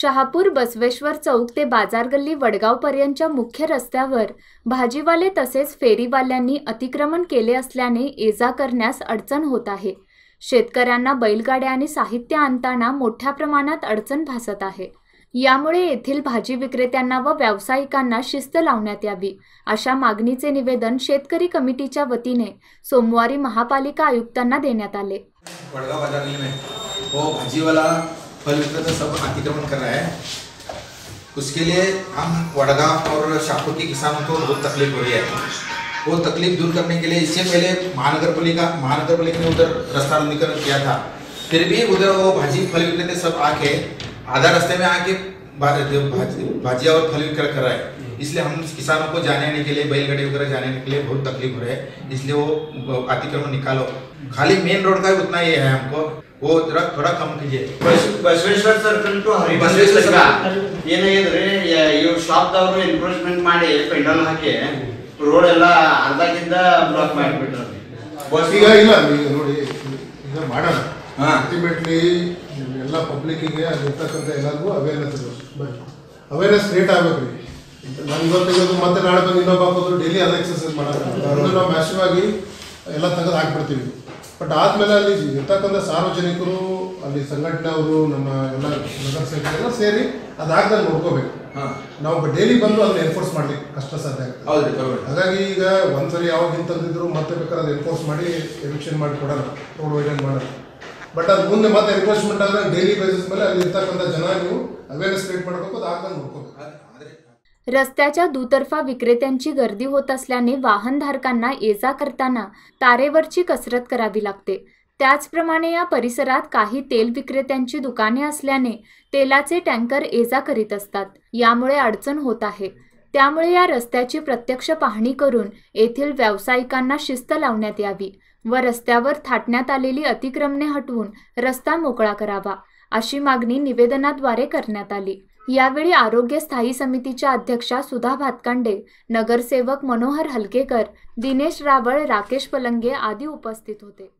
शहापूर बसवेश्वर चौक ते बाजारगल्ली वडगावपर्यंतच्या मुख्य रस्त्यावर भाजीवाले तसेच फेरीवाल्यांनी अतिक्रमण केले असल्याने ये जा करण्यास अडचण होत आहे. शेतकऱ्यांना बैलगाड्या आणि साहित्य आणताना मोठ्या प्रमाणात अडचण भासत आहे. यामुळे येथील भाजी विक्रेत्यांना व व्यावसायिकांना शिस्त लावण्यात यावी अशा मागणीचे निवेदन शेतकरी कमिटीच्या वतीने सोमवारी महापालिका आयुक्तांना देण्यात आले. वडगाव बाजार गली में वो वाला फल विक्रेता सब अतिक्रमण कर रहा है। उसके लिए हम वडगा और शाहपुर के किसानों को बहुत तकलीफ़ हो रही है। वो तकलीफ़ दूर करने के लिए इससे पहले महानगर पालिका महानगर पालिका ने उधर रास्ता रुंदीकरण किया था। फिर भी उधर वो भाजी फल विक्रेता सब आके आधा रास्ते में आके भाजिया और फल विक्रय कर रहा है इसलिए हम किसानों को जाने आने के लिए बैलगाड़ी वगैरह जाने आने के लिए बहुत तकलीफ हो रही है इसलिए वो अतिक्रमण निकालो खाली मेन रोड का ही उतना ही है हमको वो जरा थोड़ा कम कीजिए bus- Basaveshwara circle to Basaveshwara ಏನಾಗಿದ್ರೆ ಇವ್ ಶಾಪ್ ದವರು ಎನ್ಕ್ರೋಚ್ಮೆಂಟ್ ಮಾಡಿ ಪೆಂಡಲ್ ಹಾಕಿ ರೋಡ್ ಎಲ್ಲ ಅರ್ಧಕ್ಕಿಂತ ಬ್ಲಾಕ್ ಮಾಡಿಬಿಟ್ರು ಬಸ್ ಈಗ ಇಲ್ಲ ಈಗ ನೋಡಿ ಈಗ ಮಾಡೋಣ ಹಾ. ಎಲ್ಲ ಪಬ್ಲಿಕ್ಕಿಗೆ ಅಲ್ಲಿರ್ತಕ್ಕಂಥ ಎಲ್ಲರಿಗೂ ಅವೇರ್ನೆಸ್ ಬನ್ನಿ. ಅವೇರ್ನೆಸ್ ಕ್ರಿಯೇಟ್ ಆಗ್ಬೇಕು ರೀ ನಾನು ಇವತ್ತು ಇವತ್ತು ಮತ್ತೆ ನಾಳೆ ಬಂದು ಇನ್ನೊಬ್ಬ ಹಾಕೋದು ಡೈಲಿ ಅದ ಎಕ್ಸರ್ಸೈಸ್ ಮಾಡೋದು. ನಾವು ಮ್ಯಾಸಿವ್ ಆಗಿ ಎಲ್ಲ ತೆಗೆದು ಹಾಕ್ಬಿಡ್ತೀವಿ. ಬಟ್ ಆದ್ಮೇಲೆ ಅಲ್ಲಿ ಇರ್ತಕ್ಕಂಥ ಸಾರ್ವಜನಿಕರು ಅಲ್ಲಿ ಸಂಘಟನೆಯವರು ನಮ್ಮ ಎಲ್ಲ ನಗರ ಎಲ್ಲ ಸೇರಿ ಅದಾಗ್ದಂಗೆ ನೋಡ್ಕೋಬೇಕು. ಹಾ. ನಾವು ಡೈಲಿ ಬಂದು ಅದನ್ನ ಎನ್ಫೋರ್ಸ್ ಮಾಡ್ಲಿಕ್ಕೆ ಕಷ್ಟ ಸಾಧ್ಯ ಆಗುತ್ತೆ ಹಾಗಾಗಿ ಈಗ ಒಂದ್ಸರಿ ಯಾವಾಗ ಇಂತಂದಿದ್ರು ಮತ್ತೆ ಬೇಕಾದ್ರೆ ಅದು ಎನ್ಫೋರ್ಸ್ ಮಾಡಿ ಎವಿಕ್ಷನ್ ಮಾಡಿ ಕೊಡೋಣ ರೋಡ್ ವೈಡನ್ ಮಾಡೋಣ ಬಟ್ ಅದು ಮುಂದೆ ಮತ್ತೆ ಎನ್ಫೋರ್ಸ್ಮೆಂಟ್ ಆದ್ರೆ ಡೈಲಿ ಬೇಸಿಸ್ ಮೇಲೆ ಅಲ್ಲಿ ಇರ್ತಕ್ಕಂಥ ಜನ ನೀವು ಅವೇರ್ನೆಸ್ ಕ್ರಿಯೇಟ್ ಮಾಡಬೇಕು ಅದು ಆಗ್ದಂಗೆ ನೋಡ್ಕೋಬೇಕು रस्त्याच्या दुतर्फा विक्रेत्यांची गर्दी होत असल्याने वाहनधारकांना ये जा करताना तारेवरची कसरत करावी लागते त्याचप्रमाणे या परिसरात काही तेल विक्रेत्यांची दुकाने असल्याने तेलाचे टँकर ये जा करीत असतात यामुळे अडचण होत आहे त्यामुळे या रस्त्याची प्रत्यक्ष पाहणी करून येथील व्यावसायिकांना शिस्त लावण्यात यावी व रस्त्यावर थाटण्यात आलेली अतिक्रमणे हटवून रस्ता मोकळा करावा अशी मागणी निवेदनाद्वारे करण्यात आली. यावेळी आरोग्य स्थायी समितीच्या अध्यक्षा सुधा भातकांडे नगरसेवक मनोहर हलकेकर दिनेश रावळ राकेश पलंगे आदी उपस्थित होते.